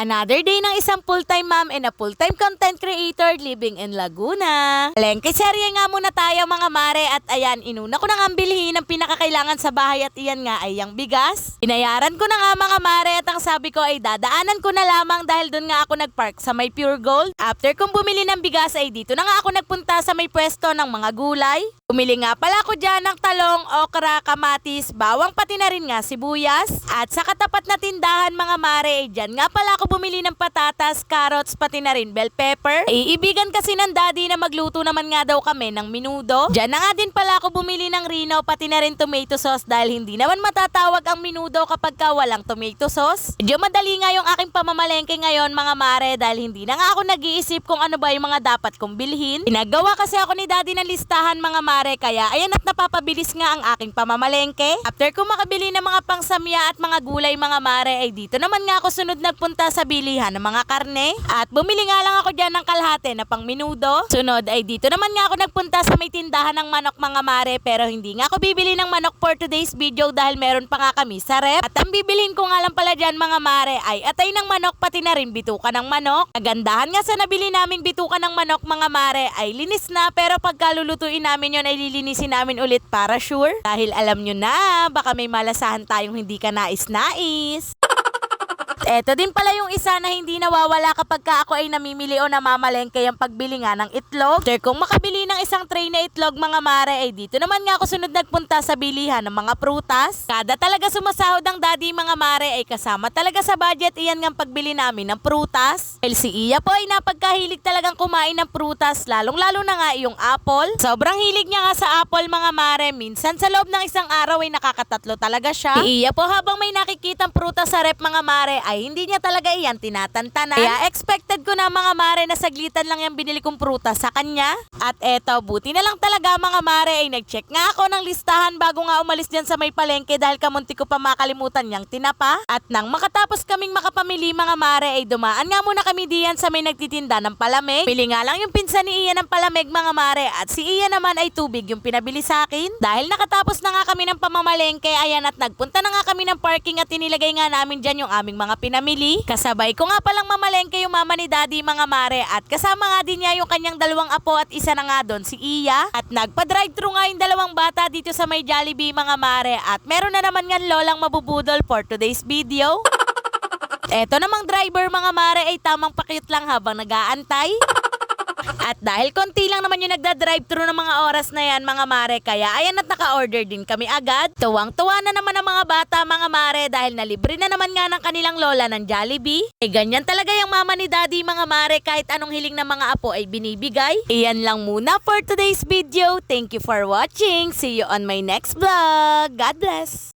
Another day ng isang full-time mom and a full-time content creator living in Laguna. Lengke serye nga muna tayo mga mare at ayan, inuna ko na nga bilhin ang pinakakailangan sa bahay at iyan nga ay yung bigas. Inayaran ko na nga mga mare at ang sabi ko ay dadaanan ko na lamang dahil doon nga ako nagpark sa may Pure Gold. After kong bumili ng bigas ay dito na nga ako nagpunta sa may pwesto ng mga gulay. Bumili nga pala ako dyan ng talong, okra, kamatis, bawang pati na rin nga sibuyas. At sa katapat na tindahan mga mare, ay dyan nga pala ako bumili ng patatas, carrots, pati na rin bell pepper. Iibigan kasi ng daddy na magluto naman nga daw kami ng minudo. Dyan na nga din pala ako bumili ng rino, pati na rin tomato sauce dahil hindi naman matatawag ang minudo kapag ka walang tomato sauce. Medyo madali nga yung aking pamamalengke ngayon mga mare dahil hindi na nga ako nag-iisip kung ano ba yung mga dapat kong bilhin. Pinagawa kasi ako ni daddy ng listahan mga mare kaya ayan at napapabilis nga ang aking pamamalengke. After ko makabili ng mga pangsamya at mga gulay mga mare ay dito naman nga ako sunod nagpunta sa bilihan ng mga karne. At bumili nga lang ako dyan ng kalahate na pang minudo. Sunod ay dito naman nga ako nagpunta sa may tindahan ng manok mga mare pero hindi nga ako bibili ng manok for today's video dahil meron pa nga kami sa rep. At ang bibilhin ko nga lang pala dyan mga mare ay atay ng manok pati na rin bituka ng manok. Kagandahan nga sa nabili naming bituka ng manok mga mare ay linis na pero pagka lulutuin namin yon ay lilinisin namin ulit para sure. Dahil alam nyo na, baka may malasahan tayong hindi ka nais-nais. Eto din pala yung isa na hindi nawawala kapag ka ako ay namimili o namamalengke yung pagbili nga ng itlog. After kong makabili ng isang tray na itlog mga mare ay dito naman nga ako sunod nagpunta sa bilihan ng mga prutas. Kada talaga sumasahod ang daddy mga mare ay kasama talaga sa budget iyan ng pagbili namin ng prutas. Dahil si Iya po ay napagkahilig talagang kumain ng prutas lalong lalo na nga yung apple. Sobrang hilig niya nga sa apple mga mare. Minsan sa loob ng isang araw ay nakakatatlo talaga siya. Si Iya po habang may nakikitang prutas sa rep mga mare ay hindi niya talaga iyan tinatantanan. Kaya expected ko na mga mare na saglitan lang yung binili kong prutas sa kanya. At eto, buti na lang talaga mga mare ay nag-check nga ako ng listahan bago nga umalis dyan sa may palengke dahil kamunti ko pa makalimutan niyang tinapa. At nang makatapos kaming makapamili mga mare ay dumaan nga muna kami diyan sa may nagtitinda ng palamig. Pili nga lang yung pinsan ni Ian ng palamig mga mare at si Ian naman ay tubig yung pinabili sa akin. Dahil nakatapos na nga kami ng pamamalengke ayan at nagpunta na nga kami ng parking at inilagay nga namin dyan yung aming mga pinamili. Kasabay ko nga palang mamalengke yung mama ni daddy mga mare at kasama nga din niya yung kanyang dalawang apo at isa na nga doon si Iya. At nagpa-drive-thru nga yung dalawang bata dito sa may Jollibee mga mare at meron na naman nga lolang mabubudol for today's video. Eto namang driver mga mare ay tamang pakit lang habang nag-aantay. At dahil konti lang naman yung nagda-drive-thru ng mga oras na yan mga mare, kaya ayan at naka-order din kami agad. Tuwang-tuwa na naman ang mga bata mga mare dahil nalibre na naman nga ng kanilang lola ng Jollibee. Eh ganyan talaga yung mama ni daddy mga mare kahit anong hiling ng mga apo ay binibigay. Iyan lang muna for today's video. Thank you for watching. See you on my next vlog. God bless.